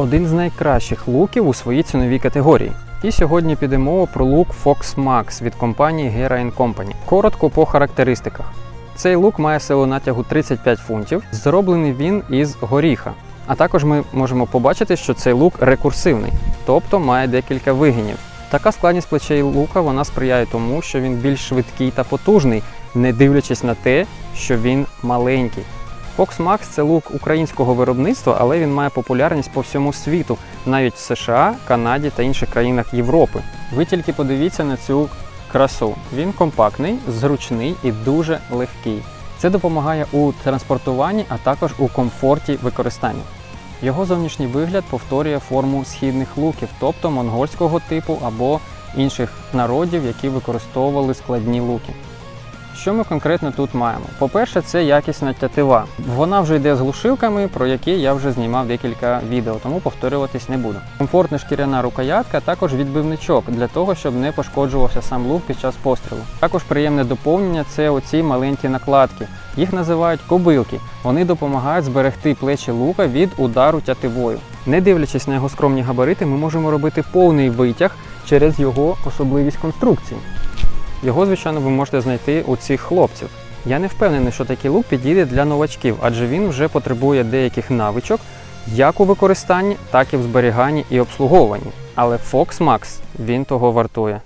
один з найкращих луків у своїй ціновій категорії. І сьогодні піде мова про лук Fox Max від компанії Gera Company. Коротко по характеристиках. Цей лук має силу натягу 35 фунтів. Зроблений він із горіха. А також ми можемо побачити, що цей лук рекурсивний, тобто має декілька вигинів. Така складність плечей лука вона сприяє тому, що він більш швидкий та потужний, не дивлячись на те, що він маленький. Fox Max це лук українського виробництва, але він має популярність по всьому світу, навіть в США, Канаді та інших країнах Європи. Ви тільки подивіться на цю красу. Він компактний, зручний і дуже легкий. Це допомагає у транспортуванні, а також у комфорті використання. Його зовнішній вигляд повторює форму східних луків, тобто монгольського типу або інших народів, які використовували складні луки. Що ми конкретно тут маємо? По-перше, це якісна тятива. Вона вже йде з глушилками, про які я вже знімав декілька відео, тому повторюватись не буду. Комфортна шкіряна рукоятка, також відбивничок для того, щоб не пошкоджувався сам лук під час пострілу. Також приємне доповнення це оці маленькі накладки. Їх називають кобилки. Вони допомагають зберегти плечі лука від удару тятивою. Не дивлячись на його скромні габарити, ми можемо робити повний витяг через його особливість конструкції. Його, звичайно, ви можете знайти у цих хлопців. Я не впевнений, що такий лук підійде для новачків, адже він вже потребує деяких навичок як у використанні, так і в зберіганні і обслуговуванні. Але Fox Max він того вартує.